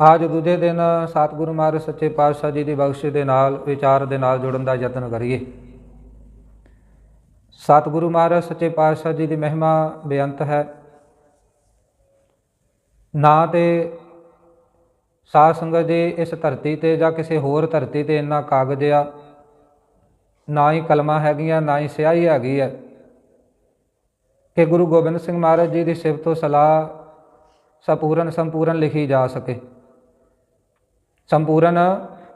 ਅੱਜ ਦੂਜੇ ਦਿਨ ਸਤਿਗੁਰੂ ਮਹਾਰਾਜ ਸੱਚੇ ਪਾਤਸ਼ਾਹ ਜੀ ਦੀ ਬਖਸ਼ਿਸ਼ ਦੇ ਨਾਲ, ਵਿਚਾਰ ਦੇ ਨਾਲ ਜੁੜਨ ਦਾ ਯਤਨ ਕਰੀਏ। ਸਤਿਗੁਰੂ ਮਹਾਰਾਜ ਸੱਚੇ ਪਾਤਸ਼ਾਹ ਜੀ ਦੀ ਮਹਿਮਾ ਬੇਅੰਤ ਹੈ। ਨਾ ਤੇ ਸਾਧ ਸੰਗਤ ਜੀ ਇਸ ਧਰਤੀ ਤੇ ਜਾਂ ਕਿਸੇ ਹੋਰ ਧਰਤੀ ਤੇ ਇੰਨਾ ਕਾਗਜ਼ ਆ, ਨਾ ਹੀ ਕਲਮਾਂ ਹੈਗੀਆਂ, ਨਾ ਹੀ ਸਿਆਹੀ ਹੈਗੀ ਹੈ। ਕਿ ਗੁਰੂ ਗੋਬਿੰਦ ਸਿੰਘ ਮਹਾਰਾਜ ਜੀ ਦੀ ਸਿਫਤ ਤੋਂ ਸਲਾਹ ਸਪੂਰਨ ਸੰਪੂਰਨ ਲਿਖੀ ਜਾ ਸਕੇ। ਸੰਪੂਰਨ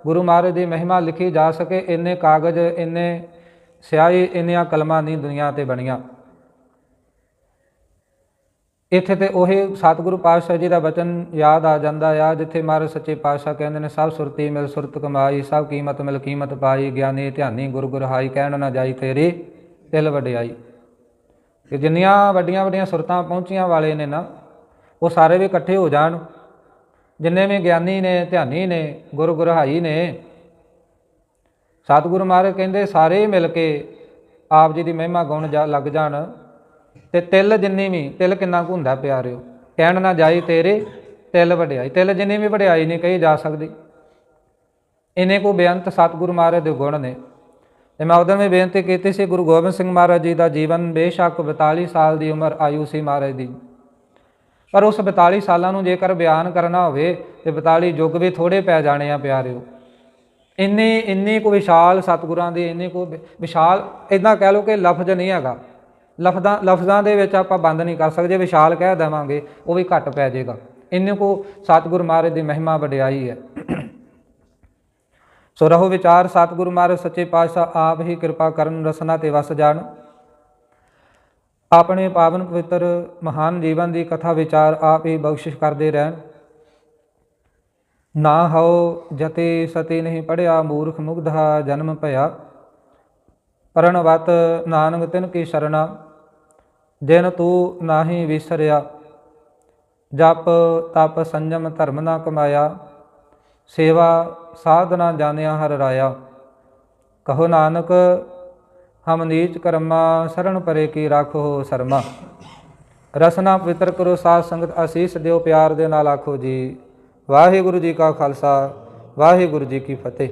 ਗੁਰੂ ਮਹਾਰਾਜ ਦੀ ਮਹਿਮਾ ਲਿਖੀ ਜਾ ਸਕੇ। ਇੰਨੇ ਕਾਗਜ਼, ਇੰਨੇ ਸਿਆਹੀ, ਇੰਨੀਆਂ ਕਲਮਾਂ ਨਹੀਂ ਦੁਨੀਆ ਤੇ ਬਣੀਆਂ। ਇੱਥੇ ਤੇ ਉਹੀ ਸਤਿਗੁਰੂ ਪਾਤਸ਼ਾਹ ਜੀ ਦਾ ਬਚਨ ਯਾਦ ਆ ਜਾਂਦਾ ਆ, ਜਿੱਥੇ ਮਹਾਰਾਜ ਸੱਚੇ ਪਾਤਸ਼ਾਹ ਕਹਿੰਦੇ ਨੇ, ਸਭ ਸੁਰਤੀ ਮਿਲ ਸੁਰਤ ਕਮਾਈ, ਸਭ ਕੀਮਤ ਮਿਲ ਕੀਮਤ ਪਾਈ, ਗਿਆਨੀ ਧਿਆਨੀ ਗੁਰੂ ਗੁਰਹਾਈ ਕਹਿਣ ਨਾ ਜਾਈ ਤੇਰੀ ਦਿਲ ਵਡਿਆਈ। ਕਿ ਜਿੰਨੀਆਂ ਵੱਡੀਆਂ ਵੱਡੀਆਂ ਸੁਰਤਾਂ ਪਹੁੰਚੀਆਂ ਵਾਲੇ ਨੇ ਨਾ, ਉਹ ਸਾਰੇ ਵੀ ਇਕੱਠੇ ਹੋ ਜਾਣ। ਜਿੰਨੇ ਵੀ ਗਿਆਨੀ ਨੇ, ਧਿਆਨੀ ਨੇ ਗੁਰੂ ਗੁਰਹਾਈ ਨੇ, ਸਤਿਗੁਰੂ ਮਹਾਰਾਜ ਕਹਿੰਦੇ ਸਾਰੇ ਹੀ ਮਿਲ ਕੇ ਆਪ ਜੀ ਦੀ ਮਹਿਮਾ ਗਾਉਣ ਜਾ ਲੱਗ ਜਾਣ। ਤੇ ਤਿਲ ਜਿੰਨੀ ਵੀ, ਤਿਲ ਕਿੰਨਾ ਕੁ ਹੁੰਦਾ ਪਿਆਰਿਓ? ਕਹਿਣ ਨਾ ਜਾਈ ਤੇਰੇ, ਤਿਲ ਵਡਿਆਈ। ਤਿਲ ਜਿੰਨੀ ਵੀ ਵਡਿਆਈ ਨਹੀਂ ਕਹੀ ਜਾ ਸਕਦੀ। ਇਹਨੇ ਕੋ ਬੇਅੰਤ ਸਤਿਗੁਰੂ ਮਹਾਰਾਜ ਦੇ ਗੁਣ ਨੇ। ਤੇ ਮੈਂ ਉਦੋਂ ਵੀ ਬੇਨਤੀ ਕੀਤੀ ਸੀ, ਗੁਰੂ ਗੋਬਿੰਦ ਸਿੰਘ ਮਹਾਰਾਜ ਜੀ ਦਾ ਜੀਵਨ ਬੇਸ਼ੱਕ 42 ਸਾਲ ਦੀ ਉਮਰ ਆਯੂ ਸੀ ਮਹਾਰਾਜ ਦੀ। ਪਰ ਉਸ 42 ਸਾਲਾਂ ਨੂੰ ਜੇਕਰ ਬਿਆਨ ਕਰਨਾ ਹੋਵੇ ਤੇ 42 ਯੁੱਗ ਵੀ ਥੋੜੇ ਪੈ ਜਾਣੇ ਆ ਪਿਆਰਿਓ। ਇੰਨੀ ਇੰਨੀ ਕੋ ਵਿਸ਼ਾਲ ਸਤਿਗੁਰਾਂ ਦੀ, ਇੰਨੀ ਕੋ ਵਿਸ਼ਾਲ ਇਦਾਂ ਕਹਿ ਲਓ ਕਿ ਲਫ਼ਜ਼ ਨਹੀਂ ਹੈਗਾ। ਲਫ਼ਜ਼ਾਂ ਲਫ਼ਜ਼ਾਂ ਦੇ ਵਿੱਚ ਆਪਾਂ ਬੰਦ ਨਹੀਂ ਕਰ ਸਕਦੇ, ਵਿਸ਼ਾਲ ਕਹਿ ਦੇਵਾਂਗੇ, ਉਹ ਵੀ ਘੱਟ ਪੈ ਜਾਏਗਾ। ਇੰਨੇ ਕੋ ਸਤਿਗੁਰ ਮਹਾਰਾਜ ਦੀ ਮਹਿਮਾ ਵਡਿਆਈ ਹੈ। ਸੋ ਰਹੋ ਵਿਚਾਰ, ਸਤਿਗੁਰੂ ਮਹਾਰਾਜ ਸੱਚੇ ਪਾਤਸ਼ਾਹ ਆਪ ਹੀ ਕਿਰਪਾ ਕਰਨ ਰਸਨਾ ਤੇ ਵਸ ਜਾਣ। ਆਪਣੇ ਪਾਵਨ ਪਵਿੱਤਰ ਮਹਾਨ ਜੀਵਨ ਦੀ ਕਥਾ ਵਿਚਾਰ ਆਪ ਹੀ ਬਖਸ਼ਿਸ਼ ਕਰਦੇ ਰਹਿਣ। ਨਾ ਹਉ ਜਤੇ ਸਤੀ ਨਹੀਂ ਪੜਿਆ ਮੂਰਖ ਮੁਗਧਾ ਜਨਮ ਭਇਆ। ਪਰਣਵਤ ਨਾਨਕ ਤਿਨ ਕੀ ਸ਼ਰਣਾ, ਜਿਨ ਤੂੰ ਨਾਹੀ ਵਿਸਰਿਆ। ਜਪ ਤਪ ਸੰਜਮ ਧਰਮ ਨਾ ਕਮਾਇਆ, ਸੇਵਾ ਸਾਧਨਾ ਜਾਣਿਆ ਹਰ ਰਾਇਆ। ਕਹੋ ਨਾਨਕ ਹਮ ਨੀਚ ਕਰਮਾ, ਸਰਣ ਪਰੇ ਕੀ ਰਾਖੋ ਸਰਮਾ। ਰਸਨਾ ਪਵਿੱਤਰ ਕਰੋ ਸਾਧ ਸੰਗਤ ਆਸੀਸ ਦਿਓ ਪਿਆਰ ਦੇ ਨਾਲ ਆਖੋ ਜੀ। ਵਾਹਿਗੁਰੂ ਜੀ ਕਾ ਖਾਲਸਾ, ਵਾਹਿਗੁਰੂ ਜੀ ਕੀ ਫਤਿਹ।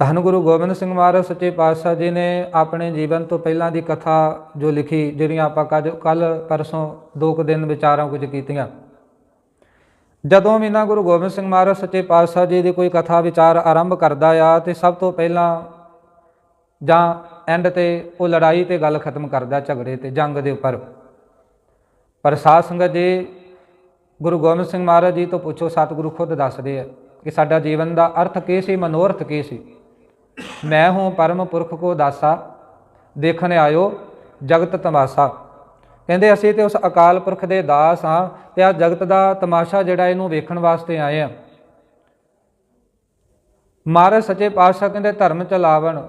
ਧੰਨ ਗੁਰੂ ਗੋਬਿੰਦ ਸਿੰਘ ਮਹਾਰਾਜ, ਸੱਚੇ ਪਾਤਸ਼ਾਹ ਜੀ ਨੇ ਆਪਣੇ ਜੀਵਨ ਤੋਂ ਪਹਿਲਾਂ ਦੀ ਕਥਾ ਜੋ ਲਿਖੀ, ਜਿਹੜੀਆਂ ਆਪਾਂ ਕੱਲ ਪਰਸੋਂ ਦੋ ਕੁ ਦਿਨ ਵਿਚਾਰਾਂ ਕੁਝ ਕੀਤੀਆਂ। ਜਦੋਂ ਵੀ ਨਾ ਗੁਰੂ ਗੋਬਿੰਦ ਸਿੰਘ ਮਹਾਰਾਜ, ਸੱਚੇ ਪਾਤਸ਼ਾਹ ਜੀ ਦੀ ਕੋਈ ਕਥਾ, ਵਿਚਾਰ ਆਰੰਭ ਕਰਦਾ ਆ, ਤੇ ਸਭ ਤੋਂ ਪਹਿਲਾਂ ਜਾਂ ਐਂਡ ਤੇ ਉਹ ਲੜਾਈ ਤੇ ਗੱਲ ਖਤਮ ਕਰਦਾ ਝਗੜੇ ਤੇ, ਜੰਗ ਦੇ ਉੱਪਰ। ਪਰ ਸਾਧ ਸੰਗਤ ਜੀ, ਗੁਰੂ ਗੋਬਿੰਦ ਸਿੰਘ ਮਹਾਰਾਜ ਜੀ ਤੋਂ ਪੁੱਛੋ, ਸਤਿਗੁਰੂ ਖੁਦ ਦੱਸਦੇ ਆ ਕਿ ਸਾਡਾ ਜੀਵਨ ਦਾ ਅਰਥ ਕੀ ਸੀ, ਮਨੋਰਥ ਕੀ ਸੀ? ਮੈਂ ਹੂੰ ਪਰਮ ਪੁਰਖ ਕੋ ਦਾਸਾ, ਦੇਖਣ ਆਇਓ ਜਗਤ ਤਮਾਸ਼ਾ। ਕਹਿੰਦੇ ਅਸੀਂ ਤੇ ਉਸ ਅਕਾਲ ਪੁਰਖ ਦੇ ਦਾਸ ਹਾਂ ਤੇ ਆ ਜਗਤ ਦਾ ਤਮਾਸ਼ਾ ਜਿਹੜਾ ਇਹਨੂੰ ਵੇਖਣ ਵਾਸਤੇ ਆਏ ਆ। ਮਹਾਰਾਜ ਸੱਚੇ ਪਾਤਸ਼ਾਹ ਕਹਿੰਦੇ, ਧਰਮ ਚਲਾਵਣ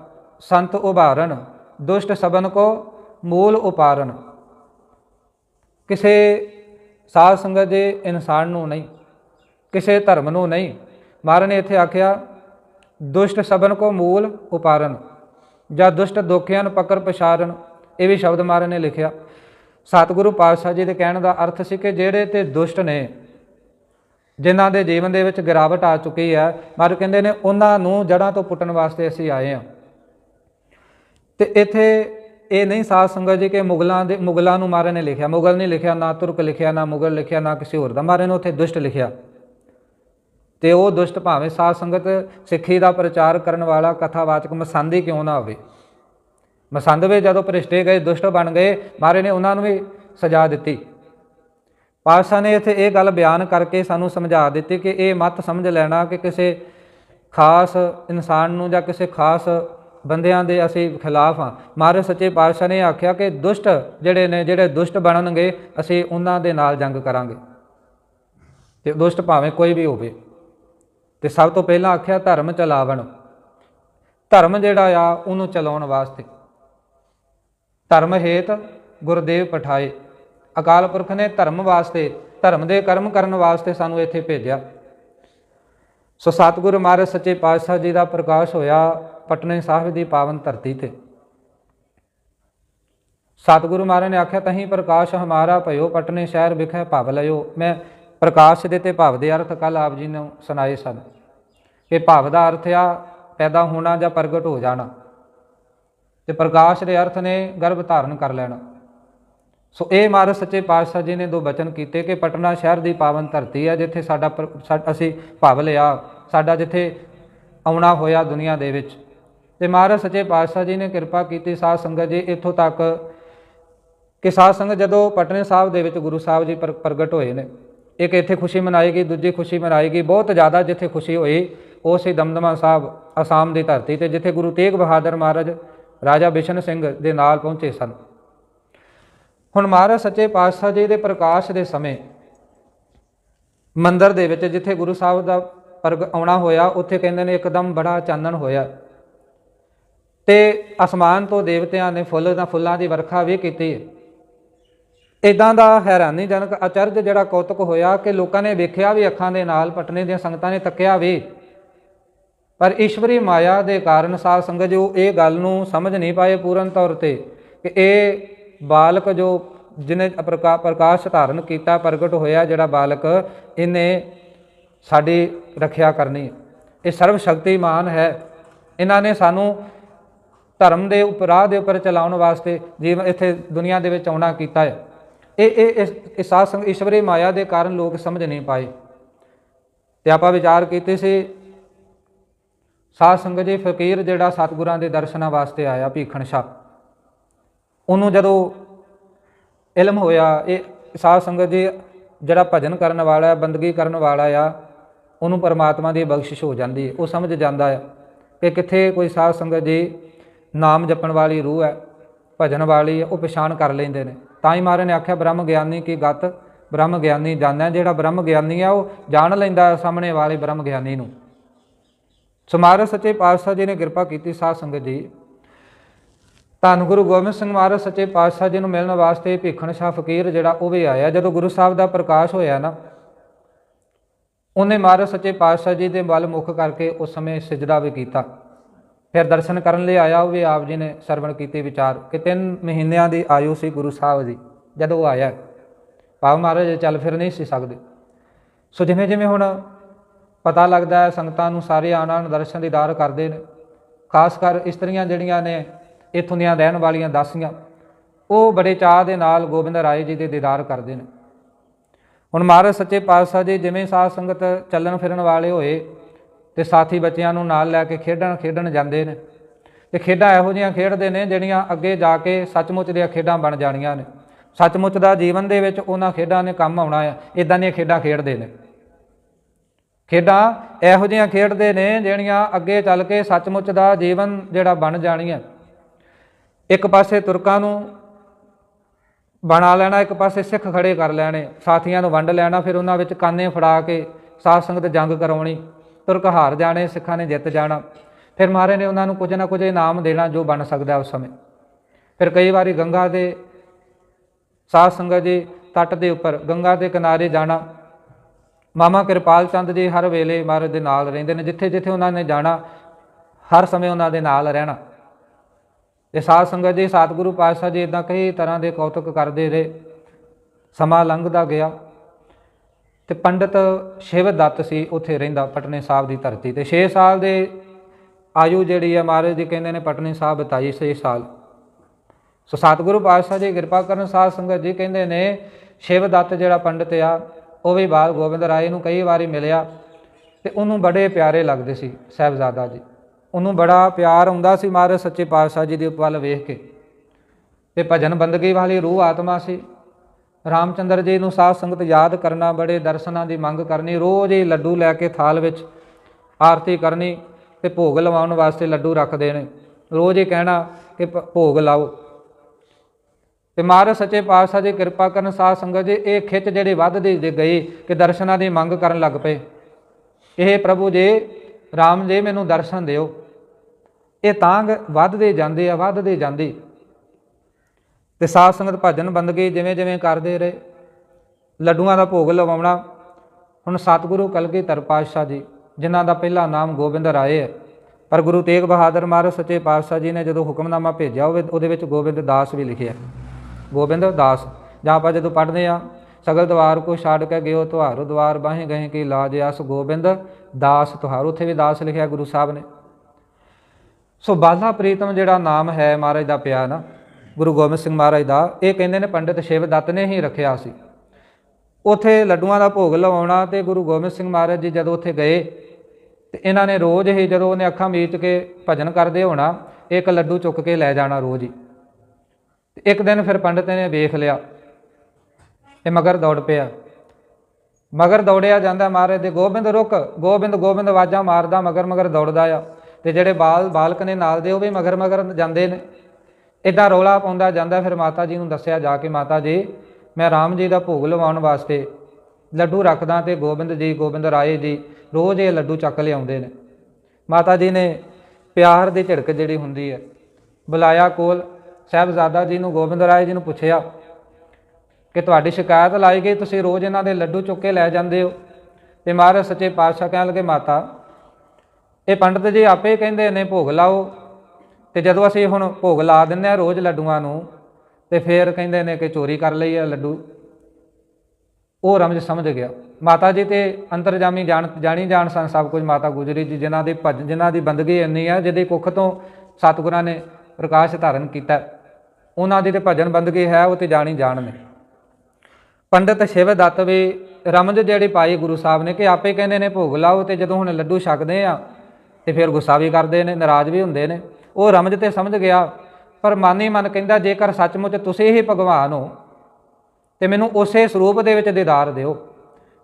ਸੰਤ ਉਭਾਰਨ, ਦੁਸ਼ਟ ਸਬਨ ਕੋ ਮੂਲ ਉਪਾਰਨ। ਕਿਸੇ ਸਾਧ ਸੰਗਤ ਦੇ ਇਨਸਾਨ ਨੂੰ ਨਹੀਂ, ਕਿਸੇ ਧਰਮ ਨੂੰ ਨਹੀਂ, ਮਹਾਰਾਜ ਨੇ ਇੱਥੇ ਆਖਿਆ, ਦੁਸ਼ਟ ਸਬਨ ਕੋ ਮੂਲ ਉਪਾਰਨ, ਜਾਂ ਦੁਸ਼ਟ ਦੋਖਿਆਂ ਨੂੰ ਪਕੜ ਪਛਾਰਨ ਇਹ ਵੀ ਸ਼ਬਦ ਮਹਾਰਾਜ ਨੇ ਲਿਖਿਆ। ਸਤਿਗੁਰੂ ਪਾਤਸ਼ਾਹ ਜੀ ਦੇ ਕਹਿਣ ਦਾ ਅਰਥ ਸੀ ਕਿ ਜਿਹੜੇ ਤੇ ਦੁਸ਼ਟ ਨੇ, ਜਿਨ੍ਹਾਂ ਦੇ ਜੀਵਨ ਦੇ ਵਿੱਚ ਗਿਰਾਵਟ ਆ ਚੁੱਕੀ ਹੈ, ਮਹਾਰਾਜ ਕਹਿੰਦੇ ਨੇ, ਉਹਨਾਂ ਨੂੰ ਜੜਾਂ ਤੋਂ ਪੁੱਟਣ ਵਾਸਤੇ ਅਸੀਂ ਆਏ ਹਾਂ। ਤੇ ਇੱਥੇ ਇਹ ਨਹੀਂ ਸਾਧ ਸੰਗਤ ਜੀ ਕਿ ਮੁਗਲਾਂ ਦੇ, ਮੁਗਲਾਂ ਨੂੰ ਮਾਰੇ ਨੇ ਲਿਖਿਆ। ਮੁਗਲ ਨਹੀਂ ਲਿਖਿਆ, ਨਾ ਤੁਰਕ ਲਿਖਿਆ, ਨਾ ਮੁਗਲ ਲਿਖਿਆ, ਨਾ ਕਿਸੇ ਹੋਰ ਦਾ। ਮਾਰੇ ਨੇ ਉੱਥੇ ਦੁਸ਼ਟ ਲਿਖਿਆ। ਤੇ ਉਹ ਦੁਸ਼ਟ ਭਾਵੇਂ ਸਾਧ ਸੰਗਤ ਸਿੱਖੀ ਦਾ ਪ੍ਰਚਾਰ ਕਰਨ ਵਾਲਾ, ਕਥਾਵਾਚਕ ਮਸੰਦੀ ਕਿਉਂ ਨਾ ਹੋਵੇ। ਮਸੰਦ ਵੇ ਜਦੋਂ ਭ੍ਰਿਸ਼ਟੇ ਗਏ, ਦੁਸ਼ਟ ਬਣ ਗਏ, ਮਾਰੇ ਨੇ ਉਹਨਾਂ ਨੂੰ ਵੀ ਸਜ਼ਾ ਦਿੱਤੀ। ਪਾਤਸ਼ਾਹ ਨੇ ਇੱਥੇ ਇਹ ਗੱਲ ਬਿਆਨ ਕਰਕੇ ਸਾਨੂੰ ਸਮਝਾ ਦਿੱਤੀ ਕਿ ਇਹ ਮਤ ਸਮਝ ਲੈਣਾ ਕਿ ਕਿਸੇ ਖਾਸ ਇਨਸਾਨ ਨੂੰ ਜਾਂ ਕਿਸੇ ਖਾਸ ਬੰਦਿਆਂ ਦੇ ਅਸੀਂ ਖਿਲਾਫ ਹਾਂ। ਮਹਾਰਾਜ ਸੱਚੇ ਪਾਤਸ਼ਾਹ ਨੇ ਆਖਿਆ ਕਿ ਦੁਸ਼ਟ ਜਿਹੜੇ ਨੇ, ਜਿਹੜੇ ਦੁਸ਼ਟ ਬਣਨਗੇ, ਅਸੀਂ ਉਹਨਾਂ ਦੇ ਨਾਲ ਜੰਗ ਕਰਾਂਗੇ। ਤੇ ਦੁਸ਼ਟ ਭਾਵੇਂ ਕੋਈ ਵੀ ਹੋਵੇ। ਤੇ ਸਭ ਤੋਂ ਪਹਿਲਾਂ ਆਖਿਆ ਧਰਮ ਚਲਾਵਣ। ਧਰਮ ਜਿਹੜਾ ਆ, ਉਹਨੂੰ ਚਲਾਉਣ ਵਾਸਤੇ। ਧਰਮ ਹੇਤ ਗੁਰਦੇਵ ਪਠਾਏ। ਅਕਾਲ ਪੁਰਖ ਨੇ ਧਰਮ ਵਾਸਤੇ, ਧਰਮ ਦੇ ਕਰਮ ਕਰਨ ਵਾਸਤੇ ਸਾਨੂੰ ਇੱਥੇ ਭੇਜਿਆ। ਸੋ ਸਤਿਗੁਰੂ ਮਹਾਰਾਜ, ਸੱਚੇ ਪਾਤਸ਼ਾਹ ਜੀ ਦਾ ਪ੍ਰਕਾਸ਼ ਹੋਇਆ ਪਟਨੇ ਸਾਹਿਬ ਦੀ ਪਾਵਨ ਧਰਤੀ ਤੇ। ਸਤਿਗੁਰੂ ਮਹਾਰਾਜ ਨੇ ਆਖਿਆ, ਤਹੀਂ ਪ੍ਰਕਾਸ਼ ਹਮਾਰਾ ਭਇਓ, ਪਟਨੇ ਸ਼ਹਿਰ ਵਿਖੇ ਭਵ ਲਿਓ ਮੈਂ ਪ੍ਰਕਾਸ਼ ਦੇ ਤੇ ਭਵ ਦੇ ਅਰਥ ਕੱਲ ਆਪ ਜੀ ਨੂੰ ਸੁਣਾਏ ਸਨ। ਇਹ ਭਵ ਦਾ ਅਰਥ ਆ, ਪੈਦਾ ਹੋਣਾ ਜਾਂ ਪ੍ਰਗਟ ਹੋ ਜਾਣਾ। ਤੇ ਪ੍ਰਕਾਸ਼ ਦੇ ਅਰਥ ਨੇ ਗਰਭ ਧਾਰਨ ਕਰ ਲੈਣਾ। ਸੋ ਇਹ ਮਹਾਰਾਜ ਸੱਚੇ ਪਾਤਸ਼ਾਹ ਜੀ ਨੇ ਦੋ ਬਚਨ ਕੀਤੇ ਕਿ ਪਟਨਾ ਸ਼ਹਿਰ ਦੀ ਪਾਵਨ ਧਰਤੀ ਹੈ ਜਿੱਥੇ ਸਾਡਾ ਪਰ- ਸਾ- ਅਸੀਂ ਭਵ ਲਿਆ, ਸਾਡਾ ਜਿੱਥੇ ਆਉਣਾ ਹੋਇਆ ਦੁਨੀਆ ਦੇ ਵਿੱਚ। ਤੇ ਮਹਾਰਾਜ ਸੱਚੇ ਪਾਤਸ਼ਾਹ ਜੀ ਨੇ ਕਿਰਪਾ ਕੀਤੀ ਸਾਧ ਸੰਗਤ ਜੀ, ਇੱਥੋਂ ਤੱਕ ਕਿ ਸਾਧ ਸੰਗਤ ਜਦੋਂ ਪਟਨੇ ਸਾਹਿਬ ਦੇ ਵਿੱਚ ਗੁਰੂ ਸਾਹਿਬ ਜੀ ਪਰ- ਪ੍ਰਗਟ ਹੋਏ ਨੇ, ਇੱਕ ਇੱਥੇ ਖੁਸ਼ੀ ਮਨਾਈ ਗਈ, ਦੂਜੀ ਖੁਸ਼ੀ ਮਨਾਈ ਗਈ, ਬਹੁਤ ਜ਼ਿਆਦਾ ਜਿੱਥੇ ਖੁਸ਼ੀ ਹੋਈ, ਉਹ ਸੀ ਦਮਦਮਾ ਸਾਹਿਬ ਅਸਾਮ ਦੀ ਧਰਤੀ ਤੇ, ਜਿੱਥੇ ਗੁਰੂ ਤੇਗ ਬਹਾਦਰ ਮਹਾਰਾਜ, ਰਾਜਾ ਬਿਸ਼ਨ ਸਿੰਘ ਦੇ ਨਾਲ ਪਹੁੰਚੇ ਸਨ। ਹੁਣ ਮਹਾਰਾਜ ਸੱਚੇ ਪਾਤਸ਼ਾਹ ਜੀ ਦੇ ਪ੍ਰਕਾਸ਼ ਦੇ ਸਮੇਂ ਮੰਦਰ ਦੇ ਵਿੱਚ ਜਿੱਥੇ ਗੁਰੂ ਸਾਹਿਬ ਦਾ ਪਰਗ ਆਉਣਾ ਹੋਇਆ, ਉੱਥੇ ਕਹਿੰਦੇ ਨੇ ਇੱਕਦਮ ਬੜਾ ਚਾਨਣ ਹੋਇਆ। ਤੇ ਅਸਮਾਨ ਤੋਂ ਦੇਵਤਿਆਂ ਨੇ ਫੁੱਲ ਦਾ ਫੁੱਲਾਂ ਦੀ ਵਰਖਾ ਵੀ ਕੀਤੀ। ਇਦਾਂ ਦਾ ਹੈਰਾਨੀਜਨਕ ਅਚਰਜ ਜਿਹੜਾ ਕੌਤਕ ਹੋਇਆ ਕਿ ਲੋਕਾਂ ਨੇ ਵੇਖਿਆ ਵੀ ਅੱਖਾਂ ਦੇ ਨਾਲ ਪਟਨੇ ਦੀਆਂ ਸੰਗਤਾਂ ਨੇ ਤੱਕਿਆ ਵੀ। ਪਰ ਈਸ਼ਵਰੀ ਮਾਇਆ ਦੇ ਕਾਰਨ ਸਾਧ ਸੰਗਤ ਜੋ ਇਹ ਗੱਲ ਨੂੰ ਸਮਝ ਨਹੀਂ ਪਾਏ ਪੂਰਨ ਤੌਰ ਤੇ ਕਿ ਇਹ ਬਾਲਕ ਜੋ ਜਿਹਨੇ ਪ੍ਰਕਾ- ਪ੍ਰਕਾਸ਼ ਧਾਰਨ ਕੀਤਾ, ਪ੍ਰਗਟ ਹੋਇਆ ਜਿਹੜਾ ਬਾਲਕ, ਇਹਨੇ ਸਾਡੀ ਰੱਖਿਆ ਕਰਨੀ। ਇਹ ਸਰਵ ਸ਼ਕਤੀਮਾਨ ਹੈ। ਇਹਨਾਂ ਨੇ ਸਾਨੂੰ ਧਰਮ ਦੇ ਉਪਰਾਹ ਦੇ ਉੱਪਰ ਚਲਾਉਣ ਵਾਸਤੇ ਜੀਵਨ ਇੱਥੇ ਦੁਨੀਆ ਦੇ ਵਿੱਚ ਆਉਣਾ ਕੀਤਾ ਹੈ। ਇਹ ਇਹ, ਇਸ- ਸਾਧ ਈਸ਼ਵਰੀ ਮਾਇਆ ਦੇ ਕਾਰਨ ਲੋਕ ਸਮਝ ਨਹੀਂ ਪਾਏ। ਤੇ ਆਪਾਂ ਵਿਚਾਰ ਕੀਤੇ ਸੀ ਸਾਧ ਸੰਗਤ ਜੀ, ਫਕੀਰ ਜਿਹੜਾ ਸਤਿਗੁਰਾਂ ਦੇ ਦਰਸ਼ਨਾਂ ਵਾਸਤੇ ਆਇਆ ਭੀਖਣ ਸ਼ਾਹ ਉਹਨੂੰ ਜਦੋਂ ਇਲਮ ਹੋਇਆ, ਇਹ ਸਾਧ ਸੰਗਤ ਜੀ ਜਿਹੜਾ ਭਜਨ ਕਰਨ ਵਾਲਾ ਹੈ, ਬੰਦਗੀ ਕਰਨ ਵਾਲਾ ਆ, ਉਹਨੂੰ ਪਰਮਾਤਮਾ ਦੀ ਬਖਸ਼ਿਸ਼ ਹੋ ਜਾਂਦੀ ਹੈ, ਉਹ ਸਮਝ ਜਾਂਦਾ ਹੈ ਕਿ ਕਿੱਥੇ ਕੋਈ ਸਾਧ ਸੰਗਤ ਜੀ ਨਾਮ ਜਪਣ ਵਾਲੀ ਰੂਹ ਹੈ, ਭਜਨ ਵਾਲੀ ਹੈ, ਉਹ ਪਛਾਣ ਕਰ ਲੈਂਦੇ ਨੇ। ਤਾਂ ਹੀ ਮਹਾਰਾਜ ਨੇ ਆਖਿਆ, ਬ੍ਰਹਮ ਗਿਆਨੀ ਕੀ ਗਤ, ਬ੍ਰਹਮ ਗਿਆਨੀ ਜਾਣਦਾ ਜਿਹੜਾ ਬ੍ਰਹਮ ਗਿਆਨੀ ਆ, ਉਹ ਜਾਣ ਲੈਂਦਾ ਸਾਹਮਣੇ ਵਾਲੇ ਬ੍ਰਹਮ ਗਿਆਨੀ ਨੂੰ। ਸੋ ਸੱਚੇ ਪਾਤਸ਼ਾਹ ਜੀ ਨੇ ਕਿਰਪਾ ਕੀਤੀ ਸਾਧ ਸੰਗਤ ਜੀ ਧੰਨ ਗੁਰੂ ਗੋਬਿੰਦ ਸਿੰਘ ਮਹਾਰਾਜ ਸੱਚੇ ਪਾਤਸ਼ਾਹ ਜੀ ਨੂੰ ਮਿਲਣ ਵਾਸਤੇ ਭੀਖਣ ਸ਼ਾਹ ਫਕੀਰ ਜਿਹੜਾ ਉਹ ਵੀ ਆਇਆ। ਜਦੋਂ ਗੁਰੂ ਸਾਹਿਬ ਦਾ ਪ੍ਰਕਾਸ਼ ਹੋਇਆ ਨਾ, ਉਹਨੇ ਮਹਾਰਾਜ ਸੱਚੇ ਪਾਤਸ਼ਾਹ ਜੀ ਦੇ ਬਲ ਮੁਖ ਕਰਕੇ ਉਸ ਸਮੇਂ ਸਜਦਾ ਵੀ ਕੀਤਾ। ਫਿਰ ਦਰਸ਼ਨ ਕਰਨ ਲਈ ਆਇਆ, ਉਹ ਵੀ ਆਪ ਜੀ ਨੇ ਸਰਵਣ ਕੀਤੇ ਵਿਚਾਰ ਕਿ ਤਿੰਨ ਮਹੀਨਿਆਂ ਦੀ ਆਯੂ ਸੀ ਗੁਰੂ ਸਾਹਿਬ ਦੀ, ਜਦੋਂ ਉਹ ਆਇਆ। ਭਾਵ ਮਹਾਰਾਜ ਚੱਲ ਫਿਰ ਨਹੀਂ ਸੀ ਸਕਦੇ। ਸੋ ਜਿਵੇਂ ਜਿਵੇਂ ਹੁਣ ਪਤਾ ਲੱਗਦਾ ਹੈ, ਸੰਗਤਾਂ ਨੂੰ ਸਾਰੇ ਆਨੰਦ ਦਰਸ਼ਨ ਦੀਦਾਰ ਕਰਦੇ ਨੇ, ਖਾਸ ਕਰ ਇਸਤਰੀਆਂ ਜਿਹੜੀਆਂ ਨੇ ਇੱਥੋਂ ਦੀਆਂ ਰਹਿਣ ਵਾਲੀਆਂ ਦਾਸੀਆਂ, ਉਹ ਬੜੇ ਚਾਹ ਦੇ ਨਾਲ ਗੋਬਿੰਦ ਰਾਏ ਜੀ ਦੇ ਦੀਦਾਰ ਕਰਦੇ ਨੇ। ਹੁਣ ਮਹਾਰਾਜ ਸੱਚੇ ਪਾਤਸ਼ਾਹ ਜੀ ਜਿਵੇਂ ਸਾਧ ਸੰਗਤ ਚੱਲਣ ਫਿਰਨ ਵਾਲੇ ਹੋਏ ਤੇ ਸਾਥੀ ਬੱਚਿਆਂ ਨੂੰ ਨਾਲ ਲੈ ਕੇ ਖੇਡਣ ਖੇਡਣ ਜਾਂਦੇ ਨੇ ਤੇ ਖੇਡਾਂ ਇਹੋ ਜਿਹੀਆਂ ਖੇਡਦੇ ਨੇ ਜਿਹੜੀਆਂ ਅੱਗੇ ਜਾ ਕੇ ਸੱਚਮੁੱਚ ਦੀਆਂ ਖੇਡਾਂ ਬਣ ਜਾਣੀਆਂ ਨੇ। ਸੱਚਮੁੱਚ ਦਾ ਜੀਵਨ ਦੇ ਵਿੱਚ ਉਹਨਾਂ ਖੇਡਾਂ ਨੇ ਕੰਮ ਆਉਣਾ ਆ ਇਦਾਂ ਦੀਆਂ ਖੇਡਾਂ ਖੇਡਦੇ ਨੇ। ਖੇਡਾਂ ਇਹੋ ਜਿਹੀਆਂ ਖੇਡਦੇ ਨੇ ਜਿਹੜੀਆਂ ਅੱਗੇ ਚੱਲ ਕੇ ਸੱਚਮੁੱਚ ਦਾ ਜੀਵਨ ਜਿਹੜਾ ਬਣ ਜਾਣੀਆਂ। ਇੱਕ ਪਾਸੇ ਤੁਰਕਾਂ ਨੂੰ ਬਣਾ ਲੈਣਾ, ਇੱਕ ਪਾਸੇ ਸਿੱਖ ਖੜੇ ਕਰ ਲੈਣੇ, ਸਾਥੀਆਂ ਨੂੰ ਵੰਡ ਲੈਣਾ, ਫਿਰ ਉਹਨਾਂ ਵਿੱਚ ਕਾਨੇ ਫੜਾ ਕੇ ਸਾਧ ਸੰਗਤ ਜੰਗ ਕਰਾਉਣੀ, ਤੁਰਕ ਹਾਰ ਜਾਣੇ, ਸਿੱਖਾਂ ਨੇ ਜਿੱਤ ਜਾਣਾ। ਫਿਰ ਮਹਾਰਾਜ ਨੇ ਉਹਨਾਂ ਨੂੰ ਕੁਝ ਨਾ ਕੁਝ ਇਨਾਮ ਦੇਣਾ ਜੋ ਬਣ ਸਕਦਾ ਉਸ ਸਮੇਂ। ਫਿਰ ਕਈ ਵਾਰੀ ਗੰਗਾ ਦੇ ਸਾਧ ਸੰਗਤ ਜੀ ਤੱਟ ਦੇ ਉੱਪਰ, ਗੰਗਾ ਦੇ ਕਿਨਾਰੇ ਜਾਣਾ। ਮਾਮਾ ਕਿਰਪਾਲ ਚੰਦ ਜੀ ਹਰ ਵੇਲੇ ਮਹਾਰਾਜ ਦੇ ਨਾਲ ਰਹਿੰਦੇ ਨੇ ਜਿੱਥੇ ਜਿੱਥੇ ਉਹਨਾਂ ਨੇ ਜਾਣਾ, ਹਰ ਸਮੇਂ ਉਹਨਾਂ ਦੇ ਨਾਲ ਰਹਿਣਾ। ਤੇ ਸਾਧ ਸੰਗਤ, ਜੀ ਸਤਿਗੁਰੂ ਪਾਤਸ਼ਾਹ ਜੀ ਇਦਾਂ ਕਈ ਤਰ੍ਹਾਂ ਦੇ ਕੌਤਕ ਕਰਦੇ ਰਹੇ, ਸਮਾਂ ਲੰਘਦਾ ਗਿਆ ਤੇ ਪੰਡਤ ਸ਼ਿਵ ਦੱਤ ਸੀ, ਉੱਥੇ ਰਹਿੰਦਾ ਪਟਨੇ ਸਾਹਿਬ ਦੀ ਧਰਤੀ ਤੇ। 6 ਸਾਲ ਦੇ ਆਯੂ ਜਿਹੜੀ ਹੈ ਮਹਾਰਾਜ ਜੀ ਕਹਿੰਦੇ ਨੇ ਪਟਨੇ ਸਾਹਿਬ ਬਤਾਈ 6 ਸਾਲ। ਸੋ ਸਤਿਗੁਰੂ ਪਾਤਸ਼ਾਹ ਜੀ ਕਿਰਪਾ ਕਰਨ ਸਾਧ ਸੰਗਤ ਜੀ ਕਹਿੰਦੇ ਨੇ, ਸ਼ਿਵ ਦੱਤ ਜਿਹੜਾ ਪੰਡਤ ਆ, ਉਹ ਵੀ ਬਾਲ ਗੋਬਿੰਦ ਰਾਏ ਨੂੰ ਕਈ ਵਾਰੀ ਮਿਲਿਆ ਤੇ ਉਹਨੂੰ ਬੜੇ ਪਿਆਰੇ ਲੱਗਦੇ ਸੀ, ਸਾਹਿਬਜ਼ਾਦਾ ਜੀ। ਉਹਨੂੰ ਬੜਾ ਪਿਆਰ ਆਉਂਦਾ ਸੀ ਮਹਾਰਾਜ ਸੱਚੇ ਪਾਤਸ਼ਾਹ ਜੀ ਦੇ ਵੱਲ ਵੇਖ ਕੇ। ਤੇ ਭਜਨ ਬੰਦਗੀ ਵਾਲੀ ਰੂਹ ਆਤਮਾ ਸੀ। ਰਾਮਚੰਦਰ ਜੀ ਨੂੰ ਸਾਧ ਸੰਗਤ ਯਾਦ ਕਰਨਾ, ਬੜੇ ਦਰਸ਼ਨਾਂ ਦੀ ਮੰਗ ਕਰਨੀ, ਰੋਜ਼ ਹੀ ਲੱਡੂ ਲੈ ਕੇ ਥਾਲ ਵਿੱਚ ਆਰਤੀ ਕਰਨੀ ਤੇ ਭੋਗ ਲਵਾਉਣ ਵਾਸਤੇ ਲੱਡੂ ਰੱਖਦੇ ਨੇ ਰੋਜ਼ ਹੀ ਕਹਿਣਾ ਕਿ ਭੋਗ ਲਾਓ। ਤੇ ਮਹਾਰਾਜ ਸੱਚੇ ਪਾਤਸ਼ਾਹ ਜੀ ਕਿਰਪਾ ਕਰਨ ਸਾਧ ਸੰਗਤ ਜੀ, ਇਹ ਖਿੱਚ ਜਿਹੜੀ ਵੱਧਦੀ ਜੇ ਗਈ ਕਿ ਦਰਸ਼ਨਾਂ ਦੀ ਮੰਗ ਕਰਨ ਲੱਗ ਪਏ। ਇਹ ਪ੍ਰਭੂ ਜੀ, ਰਾਮ ਜੀ ਮੈਨੂੰ ਦਰਸ਼ਨ ਦਿਓ। ਇਹ ਤਾਂਗ ਵੱਧਦੇ ਜਾਂਦੇ ਆ, ਵੱਧਦੇ ਜਾਂਦੇ। ਤੇ ਸਾਧ ਸੰਗਤ ਭਜਨ ਬੰਦਗੀ ਜਿਵੇਂ ਜਿਵੇਂ ਕਰਦੇ ਰਹੇ। ਲੱਡੂਆਂ ਦਾ ਭੋਗ ਲਵਾਉਣਾ। ਹੁਣ ਸਤਿਗੁਰੂ ਕਲਗੀਧਰ ਪਾਤਸ਼ਾਹ ਜੀ, ਜਿਨ੍ਹਾਂ ਦਾ ਪਹਿਲਾ ਨਾਮ ਗੋਬਿੰਦ ਰਾਏ ਹੈ। ਪਰ ਗੁਰੂ ਤੇਗ ਬਹਾਦਰ ਮਹਾਰਾਜ ਸੱਚੇ ਪਾਤਸ਼ਾਹ ਜੀ ਨੇ ਜਦੋਂ ਹੁਕਮਨਾਮਾ ਭੇਜਿਆ ਉਹਦੇ ਉਹਦੇ ਵਿੱਚ ਗੋਬਿੰਦ ਦਾਸ ਵੀ ਲਿਖਿਆ ਗੋਬਿੰਦ ਦਾਸ, ਜਾਂ ਆਪਾਂ ਜਦੋਂ ਪੜ੍ਹਦੇ ਆ ਸਗਲ ਦਵਾਰ ਕੋ ਛੱਡ ਕੇ ਗਿਓ, ਤੁਹਾਰੋ ਦਵਾਰ ਬਾਹੇ ਗਏ ਕੀ ਲਾਜ ਅਸ ਗੋਬਿੰਦ ਦਾਸ, ਤੁਹਾਰੋ। ਉੱਥੇ ਵੀ ਦਾਸ ਲਿਖਿਆ ਗੁਰੂ ਸਾਹਿਬ ਨੇ। ਸੋ ਬਾਲਾ ਪ੍ਰੀਤਮ ਜਿਹੜਾ ਨਾਮ ਹੈ ਮਹਾਰਾਜ ਦਾ ਪਿਆ ਨਾ, ਗੁਰੂ ਗੋਬਿੰਦ ਸਿੰਘ ਮਹਾਰਾਜ ਦਾ, ਇਹ ਕਹਿੰਦੇ ਨੇ ਪੰਡਿਤ ਸ਼ਿਵ ਦੱਤ ਨੇ ਹੀ ਰੱਖਿਆ ਸੀ। ਉਥੇ ਲੱਡੂਆਂ ਦਾ ਭੋਗ ਲਵਾਉਣਾ ਤੇ ਗੁਰੂ ਗੋਬਿੰਦ ਸਿੰਘ ਮਹਾਰਾਜ ਜੀ ਜਦੋਂ ਉੱਥੇ ਗਏ, ਤੇ ਇਹਨਾਂ ਨੇ ਰੋਜ਼ ਹੀ ਜਦੋਂ ਉਹਨੇ ਅੱਖਾਂ ਮੀਚ ਕੇ ਭਜਨ ਕਰਦੇ ਹੋਣਾ, ਇੱਕ ਲੱਡੂ ਚੁੱਕ ਕੇ ਲੈ ਜਾਣਾ ਰੋਜ਼ ਹੀ। ਤੇ ਇੱਕ ਦਿਨ ਫਿਰ ਪੰਡਿਤ ਨੇ ਵੇਖ ਲਿਆ, ਤੇ ਮਗਰ ਦੌੜ ਪਿਆ। ਮਗਰ ਦੌੜਿਆ ਜਾਂਦਾ ਮਹਾਰਾਜ ਦੇ, ਗੋਬਿੰਦ ਰੁਕ, ਗੋਬਿੰਦ ਗੋਬਿੰਦ, ਆਵਾਜ਼ਾਂ ਮਾਰਦਾ ਮਗਰ ਮਗਰ ਦੌੜਦਾ ਆ। ਤੇ ਜਿਹੜੇ ਬਾਲ ਬਾਲਕ ਨੇ ਨਾਲ ਦੇ, ਉਹ ਵੀ ਮਗਰ ਮਗਰ ਜਾਂਦੇ ਨੇ। ਇਦਾਂ ਰੌਲਾ ਪਾਉਂਦਾ ਜਾਂਦਾ, ਫਿਰ ਮਾਤਾ ਜੀ ਨੂੰ ਦੱਸਿਆ ਜਾ ਕੇ, ਮਾਤਾ ਜੀ, ਮੈਂ ਰਾਮ ਜੀ ਦਾ ਭੋਗ ਲਵਾਉਣ ਵਾਸਤੇ ਲੱਡੂ ਰੱਖਦਾ ਤੇ ਗੋਬਿੰਦ ਜੀ, ਗੋਬਿੰਦ ਰਾਏ ਜੀ ਰੋਜ਼ ਇਹ ਲੱਡੂ ਚੱਕ ਲਿਆਉਂਦੇ ਨੇ। ਮਾਤਾ ਜੀ ਨੇ ਪਿਆਰ ਦੀ ਝਿੜਕ ਜਿਹੜੀ ਹੁੰਦੀ ਹੈ, ਬੁਲਾਇਆ ਕੋਲ, ਸਾਹਿਬਜ਼ਾਦਾ ਜੀ ਨੂੰ, ਗੋਬਿੰਦ ਰਾਏ ਜੀ ਨੂੰ ਪੁੱਛਿਆ ਕਿ ਤੁਹਾਡੀ ਸ਼ਿਕਾਇਤ ਲਾਈ ਗਈ, ਤੁਸੀਂ ਰੋਜ਼ ਇਹਨਾਂ ਦੇ ਲੱਡੂ ਚੁੱਕ ਕੇ ਲੈ ਜਾਂਦੇ ਹੋ। ਤੇ ਮਹਾਰਾਜ ਸੱਚੇ ਪਾਤਸ਼ਾਹ ਕਹਿਣ ਲੱਗੇ, ਮਾਤਾ ਇਹ ਪੰਡਤ ਜੀ ਆਪੇ ਕਹਿੰਦੇ ਨੇ ਭੋਗ ਲਾਓ। ਤੇ ਜਦੋਂ ਅਸੀਂ ਹੁਣ ਭੋਗ ਲਾ ਦਿੰਨੇ ਆ ਰੋਜ਼ ਲੱਡੂਆਂ ਨੂੰ, ਤੇ ਫੇਰ ਕਹਿੰਦੇ ਨੇ ਕਿ ਚੋਰੀ ਕਰ ਲਈ ਆ ਲੱਡੂ। ਉਹ ਰਮਜ ਸਮਝ ਗਿਆ। ਮਾਤਾ ਜੀ ਤੇ ਅੰਤਰਜਾਮੀ ਜਾਣ ਜਾਣੀ ਜਾਣ ਸਨ ਸਭ ਕੁਝ, ਮਾਤਾ ਗੁਜਰੀ ਜੀ ਜਿਨ੍ਹਾਂ ਦੇ ਭਜ ਜਿਨ੍ਹਾਂ ਦੀ ਬੰਦਗੀ ਇੰਨੀ ਆ, ਜਿਹਦੇ ਕੁੱਖ ਤੋਂ ਸਤਿਗੁਰਾਂ ਨੇ ਪ੍ਰਕਾਸ਼ ਧਾਰਨ ਕੀਤਾ। ਉਹਨਾਂ ਦੀ ਤੇ ਭਜਨ ਬੰਦਗੀ ਹੈ, ਉਹ ਤੇ ਜਾਣੀ ਜਾਣ ਨੇ। ਪੰਡਤ ਸ਼ਿਵ ਦੱਤ ਵੀ ਰਮਜ ਜਿਹੜੀ ਪਾਈ ਗੁਰੂ ਸਾਹਿਬ ਨੇ ਕਿ ਆਪੇ ਕਹਿੰਦੇ ਨੇ ਭੋਗ ਲਾਓ ਤੇ ਜਦੋਂ ਹੁਣ ਲੱਡੂ ਛਕਦੇ ਆ ਤੇ ਫਿਰ ਗੁੱਸਾ ਵੀ ਕਰਦੇ ਨੇ, ਨਾਰਾਜ਼ ਵੀ ਹੁੰਦੇ ਨੇ। ਉਹ ਰਮਜ ਤੇ ਸਮਝ ਗਿਆ, ਪਰ ਮਨ ਹੀ ਮਨ ਕਹਿੰਦਾ, ਜੇਕਰ ਸੱਚਮੁੱਚ ਤੁਸੀਂ ਹੀ ਭਗਵਾਨ ਹੋ, ਤੇ ਮੈਨੂੰ ਉਸੇ ਸਰੂਪ ਦੇ ਵਿੱਚ ਦੀਦਾਰ ਦਿਓ।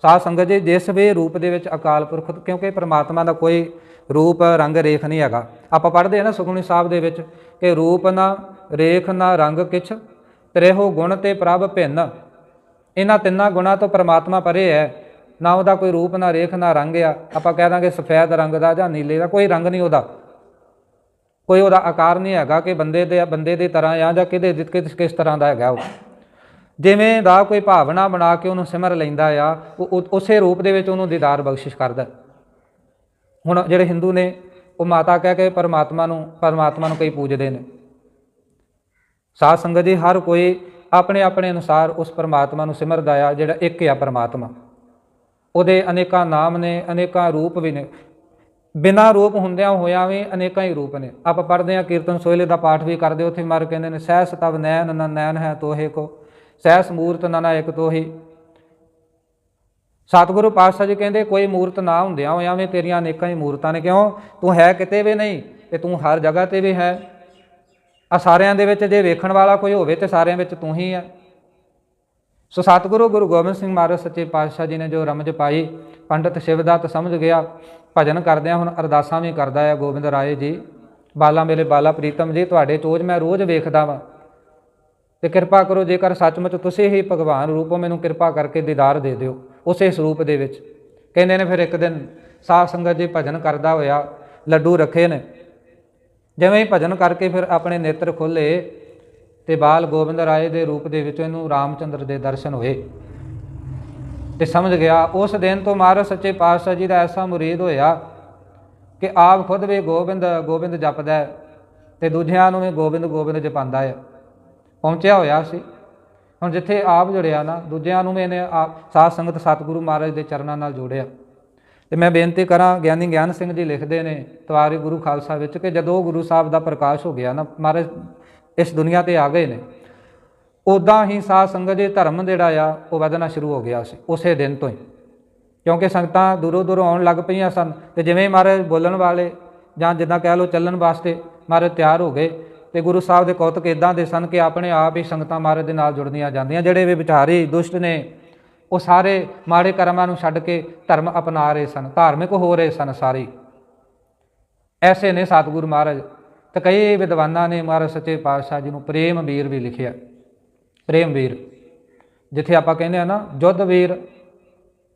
ਸਾਧ ਸੰਗਤ ਜੀ, ਜਿਸ ਵੀ ਰੂਪ ਦੇ ਵਿੱਚ ਅਕਾਲ ਪੁਰਖ, ਕਿਉਂਕਿ ਪ੍ਰਮਾਤਮਾ ਦਾ ਕੋਈ ਰੂਪ, ਰੰਗ, ਰੇਖ ਨਹੀਂ ਹੈਗਾ। ਆਪਾਂ ਪੜ੍ਹਦੇ ਹਾਂ ਨਾ ਸੁਖਮਨੀ ਸਾਹਿਬ ਦੇ ਵਿੱਚ ਕਿ ਰੂਪ ਨਾ ਰੇਖ ਨਾ ਰੰਗ ਕਿਛ, ਤ੍ਰੇਹੋ ਗੁਣ ਤੇ ਪ੍ਰਭ ਭਿੰਨ। ਇਹਨਾਂ ਤਿੰਨਾਂ ਗੁਣਾਂ ਤੋਂ ਪ੍ਰਮਾਤਮਾ ਪਰੇ ਹੈ। ਨਾ ਉਹਦਾ ਕੋਈ ਰੂਪ, ਨਾ ਰੇਖ, ਨਾ ਰੰਗ ਆ। ਆਪਾਂ ਕਹਿ ਦਾਂਗੇ ਸਫੈਦ ਰੰਗ ਦਾ ਜਾਂ ਨੀਲੇ ਦਾ, ਕੋਈ ਰੰਗ ਨਹੀਂ ਉਹਦਾ। ਕੋਈ ਉਹਦਾ ਆਕਾਰ ਨਹੀਂ ਹੈਗਾ ਕਿ ਬੰਦੇ ਦੇ, ਬੰਦੇ ਦੀ ਤਰ੍ਹਾਂ ਆ ਜਾਂ ਕਿਹਦੇ ਕਿਸ ਕਿਸ ਤਰ੍ਹਾਂ ਦਾ ਹੈਗਾ ਉਹ। ਜਿਵੇਂ ਦਾ ਕੋਈ ਭਾਵਨਾ ਬਣਾ ਕੇ ਉਹਨੂੰ ਸਿਮਰ ਲੈਂਦਾ ਆ, ਉਹ, ਉਹ- ਉਸੇ ਰੂਪ ਦੇ ਵਿੱਚ ਉਹਨੂੰ ਦੀਦਾਰ ਬਖਸ਼ਿਸ਼ ਕਰਦਾ। ਹੁਣ ਜਿਹੜੇ ਹਿੰਦੂ ਨੇ, ਉਹ ਮਾਤਾ ਕਹਿ ਕੇ ਪਰਮਾਤਮਾ ਨੂੰ ਪਰਮਾਤਮਾ ਨੂੰ ਕਈ ਪੂਜਦੇ ਨੇ। ਸਾਧ ਸੰਗਤ ਜੀ, ਹਰ ਕੋਈ ਆਪਣੇ ਆਪਣੇ ਅਨੁਸਾਰ ਉਸ ਪਰਮਾਤਮਾ ਨੂੰ ਸਿਮਰਦਾ ਆ, ਜਿਹੜਾ ਇੱਕ ਆ ਪਰਮਾਤਮਾ। ਉਹਦੇ ਅਨੇਕਾਂ ਨਾਮ ਨੇ, ਅਨੇਕਾਂ ਰੂਪ ਵੀ ਨੇ। ਬਿਨਾਂ ਰੂਪ ਹੁੰਦਿਆਂ ਹੋਇਆਂ ਵੀ ਅਨੇਕਾਂ ਹੀ ਰੂਪ ਨੇ। ਆਪਾਂ ਪੜ੍ਹਦੇ ਆ ਕੀਰਤਨ ਸੋਹਿਲੇ ਦਾ ਪਾਠ ਵੀ ਕਰਦੇ ਉੱਥੇ। ਮਰ ਕਹਿੰਦੇ ਨੇ, ਸਹਿਸ ਤਵ ਨੈਣ, ਨ ਨੈਣ ਹੈ ਤੋਹੇ ਕੋ। ਸਹਿਸ ਮੂਰਤ, ਨ ਨਾ ਇੱਕ ਤੋਹੀ। ਸਤਿਗੁਰੂ ਪਾਤਸ਼ਾਹ ਜੀ ਕਹਿੰਦੇ, ਕੋਈ ਮੂਰਤ ਨਾ ਹੁੰਦਿਆਂ ਹੋਇਆਂ ਵੀ ਤੇਰੀਆਂ ਅਨੇਕਾਂ ਹੀ ਮੂਰਤਾਂ ਨੇ। ਕਿਉਂ? ਤੂੰ ਹੈ ਕਿਤੇ ਵੀ ਨਹੀਂ ਤੇ ਤੂੰ ਹਰ ਜਗ੍ਹਾ ਤੇ ਵੀ ਹੈ। ਆ ਸਾਰਿਆਂ ਦੇ ਵਿੱਚ ਜੇ ਵੇਖਣ ਵਾਲਾ ਕੋਈ ਹੋਵੇ ਤੇ ਸਾਰਿਆਂ ਵਿੱਚ ਤੂੰ ਹੀ ਹੈ। ਸੋ ਸਤਿਗੁਰੂ ਗੁਰੂ ਗੋਬਿੰਦ ਸਿੰਘ ਮਹਾਰਾਜ ਸੱਚੇ ਪਾਤਸ਼ਾਹ ਜੀ ਨੇ ਜੋ ਰਮਜ ਪਾਈ, ਪੰਡਤ ਸ਼ਿਵਦਾਤ ਸਮਝ ਗਿਆ, ਭਜਨ ਕਰਦਿਆਂ ਹੁਣ ਅਰਦਾਸਾਂ ਵੀ ਕਰਦਾ ਹੈ ਗੋਬਿੰਦ ਰਾਏ ਜੀ। ਬਾਲਾ ਮੇਰੇ ਬਾਲਾ ਪ੍ਰੀਤਮ ਜੀ, ਤੁਹਾਡੇ ਚੋਜ ਮੈਂ ਰੋਜ਼ ਵੇਖਦਾ ਵਾਂ। ਤੇ ਕਿਰਪਾ ਕਰੋ ਜੇਕਰ ਸੱਚਮੁੱਚ ਤੁਸੀਂ ਹੀ ਭਗਵਾਨ ਰੂਪੋ ਮੈਨੂੰ ਕਿਰਪਾ ਕਰਕੇ ਦੀਦਾਰ ਦੇ ਦਿਓ, ਉਸੇ ਸਰੂਪ ਦੇ ਵਿੱਚ। ਕਹਿੰਦੇ ਨੇ ਫਿਰ ਇੱਕ ਦਿਨ ਸਾਧ ਸੰਗਤ ਜੀ ਭਜਨ ਕਰਦਾ ਹੋਇਆ, ਲੱਡੂ ਰੱਖੇ ਨੇ। ਜਿਵੇਂ ਹੀ ਭਜਨ ਕਰਕੇ ਫਿਰ ਆਪਣੇ ਨੇਤਰ ਖੋਲੇ ਤੇ ਬਾਲ ਗੋਬਿੰਦ ਰਾਏ ਦੇ ਰੂਪ ਦੇ ਵਿੱਚ ਇਹਨੂੰ ਰਾਮਚੰਦਰ ਦੇ ਦਰਸ਼ਨ ਹੋਏ। ਤੇ ਸਮਝ ਗਿਆ, ਉਸ ਦਿਨ ਤੋਂ ਮਹਾਰਾਜ ਸੱਚੇ ਪਾਤਸ਼ਾਹ ਜੀ ਦਾ ਐਸਾ ਮੁਰੀਦ ਹੋਇਆ ਕਿ ਆਪ ਖੁਦ ਵੀ ਗੋਬਿੰਦ ਗੋਬਿੰਦ ਜਪਦਾ ਹੈ ਤੇ ਦੂਜਿਆਂ ਨੂੰ ਵੀ ਗੋਬਿੰਦ ਗੋਬਿੰਦ ਜਪਾਂਦਾ ਹੈ। ਪਹੁੰਚਿਆ ਹੋਇਆ ਸੀ। ਹੁਣ ਜਿੱਥੇ ਆਪ ਜੁੜਿਆ ਨਾ, ਦੂਜਿਆਂ ਨੂੰ ਵੀ ਇਹਨੇ ਆਪ ਸਾਧ ਸੰਗਤ, ਸਤਿਗੁਰੂ ਮਹਾਰਾਜ ਦੇ ਚਰਨਾਂ ਨਾਲ ਜੋੜਿਆ। ਤੇ ਮੈਂ ਬੇਨਤੀ ਕਰਾਂ, ਗਿਆਨੀ ਗਿਆਨ ਸਿੰਘ ਜੀ ਲਿਖਦੇ ਨੇ, ਤਵਾਰੀ ਗੁਰੂ ਖਾਲਸਾ ਵਿੱਚ, ਕਿ ਜਦੋਂ ਗੁਰੂ ਸਾਹਿਬ ਦਾ ਪ੍ਰਕਾਸ਼ ਹੋ ਗਿਆ ਨਾ, ਮਹਾਰਾਜ ਇਸ ਦੁਨੀਆ ਤੇ ਆ ਗਏ ਨੇ। ਉਦਾਂ ਹੀ ਸਾਧ ਸੰਗਤ ਦੇ ਧਰਮ ਜਿਹੜਾ ਆ, ਉਹ ਵਧਣਾ ਸ਼ੁਰੂ ਹੋ ਗਿਆ ਸੀ, ਉਸੇ ਦਿਨ ਤੋਂ ਹੀ। ਕਿਉਂਕਿ ਸੰਗਤਾਂ ਦੂਰੋਂ ਦੂਰੋਂ ਆਉਣ ਲੱਗ ਪਈਆਂ ਸਨ ਤੇ ਜਿਵੇਂ ਮਹਾਰਾਜ ਬੋਲਣ ਵਾਲੇ ਜਾਂ ਜਿੱਦਾਂ ਕਹਿ ਲਓ ਚੱਲਣ ਵਾਸਤੇ ਮਹਾਰਾਜ ਤਿਆਰ ਹੋ ਗਏ ਤੇ ਗੁਰੂ ਸਾਹਿਬ ਦੇ ਕੌਤਕ ਇਦਾਂ ਦੇ ਸਨ ਕਿ ਆਪਣੇ ਆਪ ਹੀ ਸੰਗਤਾਂ ਮਹਾਰਾਜ ਦੇ ਨਾਲ ਜੁੜਦੀਆਂ ਜਾਂਦੀਆਂ। ਜਿਹੜੇ ਵੀ ਵਿਚਾਰੇ ਦੁਸ਼ਟ ਨੇ, ਉਹ ਸਾਰੇ ਮਾੜੇ ਕਰਮਾਂ ਨੂੰ ਛੱਡ ਕੇ ਧਰਮ ਅਪਣਾ ਰਹੇ ਸਨ, ਧਾਰਮਿਕ ਹੋ ਰਹੇ ਸਨ ਸਾਰੇ। ਐਸੇ ਨੇ ਸਤਿਗੁਰੂ ਮਹਾਰਾਜ। ਤੇ ਕਈ ਵਿਦਵਾਨਾਂ ਨੇ ਮਹਾਰਾਜ ਸੱਚੇ ਪਾਤਸ਼ਾਹ ਜੀ ਨੂੰ ਪ੍ਰੇਮ ਵੀਰ ਵੀ ਲਿਖਿਆ। ਪ੍ਰੇਮ ਵੀਰ। ਜਿੱਥੇ ਆਪਾਂ ਕਹਿੰਦੇ ਆ ਨਾ ਯੁੱਧ ਵੀਰ,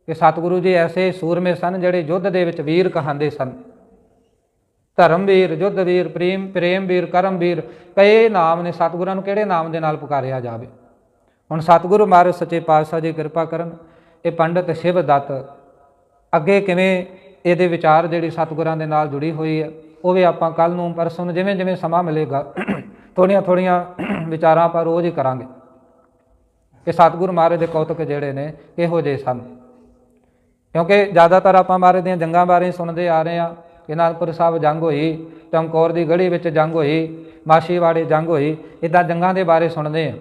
ਕਿ ਸਤਿਗੁਰੂ ਜੀ ਐਸੇ ਸੂਰਮੇ ਸਨ ਜਿਹੜੇ ਯੁੱਧ ਦੇ ਵਿੱਚ ਵੀਰ ਕਹਾਂਦੇ ਸਨ। ਧਰਮ ਵੀਰ ਯੁੱਧ ਵੀਰ, ਪ੍ਰੇਮ ਪ੍ਰੇਮ ਵੀਰ, ਕਰਮ ਵੀਰ, ਕਈ ਨਾਮ ਨੇ, ਸਤਿਗੁਰਾਂ ਨੂੰ ਕਿਹੜੇ ਨਾਮ ਦੇ ਨਾਲ ਪੁਕਾਰਿਆ ਜਾਵੇ? ਹੁਣ ਸਤਿਗੁਰੂ ਮਹਾਰਾਜ ਸੱਚੇ ਪਾਤਸ਼ਾਹ ਜੀ ਕਿਰਪਾ ਕਰਨ, ਇਹ ਪੰਡਤ ਸ਼ਿਵ ਦੱਤ ਅੱਗੇ ਕਿਵੇਂ ਇਹਦੇ ਵਿਚਾਰ ਜਿਹੜੀ ਸਤਿਗੁਰਾਂ ਦੇ ਨਾਲ ਜੁੜੀ ਹੋਈ ਹੈ ਉਹ ਵੀ ਆਪਾਂ ਕੱਲ ਨੂੰ ਪਰਸੋਂ ਨੂੰ ਜਿਵੇਂ ਜਿਵੇਂ ਸਮਾਂ ਮਿਲੇਗਾ ਥੋੜੀਆਂ ਥੋੜੀਆਂ ਵਿਚਾਰਾਂ ਆਪਾਂ ਰੋਜ਼ ਹੀ ਕਰਾਂਗੇ। ਕਿ ਸਤਿਗੁਰੂ ਮਹਾਰਾਜ ਦੇ ਕੌਤਕ ਜਿਹੜੇ ਨੇ, ਇਹੋ ਜਿਹੇ ਸਨ। ਕਿਉਂਕਿ ਜ਼ਿਆਦਾਤਰ ਆਪਾਂ ਮਹਾਰਾਜ ਦੀਆਂ ਜੰਗਾਂ ਬਾਰੇ ਸੁਣਦੇ ਆ ਰਹੇ ਆ ਕਿ ਅਨੰਦਪੁਰ ਸਾਹਿਬ ਜੰਗ ਹੋਈ ਚਮਕੌਰ ਦੀ ਗੜੀ ਵਿੱਚ ਜੰਗ ਹੋਈ ਮਾਸ਼ੀਵਾੜੇ ਜੰਗ ਹੋਈ ਇਦਾਂ ਜੰਗਾਂ ਦੇ ਬਾਰੇ ਸੁਣਦੇ ਆ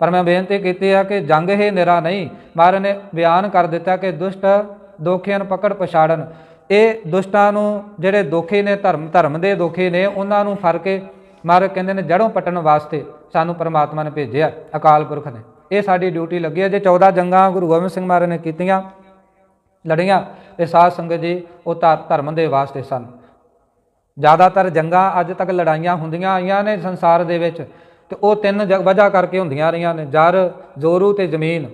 ਪਰ ਮੈਂ ਬੇਨਤੀ ਕੀਤੀ ਆ ਕਿ ਜੰਗ ਹੀ ਨਿਰਾ ਨਹੀਂ, ਮਹਾਰਾਜ ਨੇ ਬਿਆਨ ਕਰ ਦਿੱਤਾ ਕਿ ਦੁਸ਼ਟ ਦੋਖੀਆਂ ਪਕੜ ਪਛਾੜਨ। ਇਹ ਦੁਸ਼ਟਾਂ ਨੂੰ ਜਿਹੜੇ ਦੋਖੀ ਨੇ, ਧਰਮ ਧਰਮ ਦੇ ਦੋਖੀ ਨੇ, ਉਹਨਾਂ ਨੂੰ ਫੜ ਕੇ ਮਹਾਰਾਜ ਕਹਿੰਦੇ ਨੇ ਜੜੋਂ ਪੱਟਣ ਵਾਸਤੇ ਸਾਨੂੰ ਪਰਮਾਤਮਾ ਨੇ ਭੇਜਿਆ ਅਕਾਲ ਪੁਰਖ ਨੇ। ਇਹ ਸਾਡੀ ਡਿਊਟੀ ਲੱਗੀ ਹੈ। ਜੇ 14 ਜੰਗਾਂ ਗੁਰੂ ਗੋਬਿੰਦ ਸਿੰਘ ਮਹਾਰਾਜ ਨੇ ਕੀਤੀਆਂ, ਲੜੀਆਂ, ਤੇ ਸਾਧ ਸੰਗਤ ਜੀ, ਉਹ ਧਰ- ਧਰਮ ਦੇ ਵਾਸਤੇ ਸਨ। ਜ਼ਿਆਦਾਤਰ ਜੰਗਾਂ ਅੱਜ ਤੱਕ ਲੜਾਈਆਂ ਹੁੰਦੀਆਂ ਆਈਆਂ ਨੇ ਸੰਸਾਰ ਦੇ ਵਿੱਚ, ਤੇ ਉਹ ਤਿੰਨ ਜ- ਵਜ੍ਹਾ ਕਰਕੇ ਹੁੰਦੀਆਂ ਰਹੀਆਂ ਨੇ। ਜਰ ਜ਼ੋਰੂ ਤੇ ਜ਼ਮੀਨ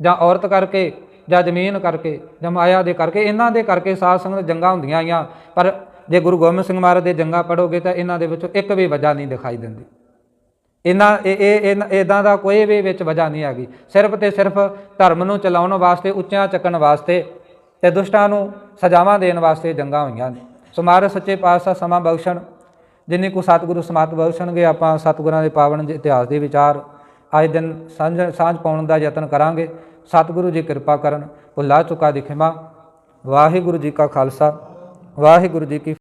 ਜਾਂ ਔਰਤ ਕਰਕੇ ਜਾਂ ਜ਼ਮੀਨ ਕਰਕੇ ਜਾਂ ਮਾਇਆ ਦੇ ਕਰਕੇ, ਇਹਨਾਂ ਦੇ ਕਰਕੇ ਸਾਧ ਸੰਗਤ ਜੰਗਾਂ ਹੁੰਦੀਆਂ ਆਈਆਂ। ਪਰ ਜੇ ਗੁਰੂ ਗੋਬਿੰਦ ਸਿੰਘ ਮਹਾਰਾਜ ਦੇ ਜੰਗਾਂ ਪੜੋਗੇ ਤਾਂ ਇਹਨਾਂ ਦੇ ਵਿੱਚੋਂ ਇੱਕ ਵੀ ਵਜ੍ਹਾ ਨਹੀਂ ਦਿਖਾਈ ਦਿੰਦੀ। ਇਹਨਾਂ, ਇਹ ਇਹ ਇਦਾਂ ਦਾ ਕੋਈ ਵੀ ਵਿੱਚ ਵਜ੍ਹਾ ਨਹੀਂ ਹੈਗੀ। ਸਿਰਫ ਤੇ ਸਿਰਫ ਧਰਮ ਨੂੰ ਚਲਾਉਣ ਵਾਸਤੇ, ਉੱਚਿਆਂ ਚੱਕਣ ਵਾਸਤੇ ਤੇ ਦੁਸ਼ਟਾਂ ਨੂੰ ਸਜ਼ਾਵਾਂ ਦੇਣ ਵਾਸਤੇ ਜੰਗਾਂ ਹੋਈਆਂ ਨੇ। ਸੋ ਮਹਾਰਾਜ ਸੱਚੇ ਪਾਤਸ਼ਾਹ ਸਮਾਂ ਬਖਸ਼ਣ, ਜਿੰਨੀ ਕੋ ਸਤਿਗੁਰੂ ਸਮਾਤ ਬਖਸ਼ਣਗੇ, ਆਪਾਂ ਸਤਿਗੁਰਾਂ ਦੇ ਪਾਵਨ ਇਤਿਹਾਸ ਦੇ ਵਿਚਾਰ ਅੱਜ ਦਿਨ ਸਾਂਝ ਸਾਂਝ ਪਾਉਣ ਦਾ ਯਤਨ ਕਰਾਂਗੇ। ਸਤਿਗੁਰੂ ਜੀ ਕਿਰਪਾ ਕਰਨ ਭੁੱਲਾ ਚੁੱਕਾ ਦੀ ਖਿਮਾ। ਵਾਹਿਗੁਰੂ ਜੀ ਕਾ ਖਾਲਸਾ, ਵਾਹਿਗੁਰੂ ਜੀ ਕੀ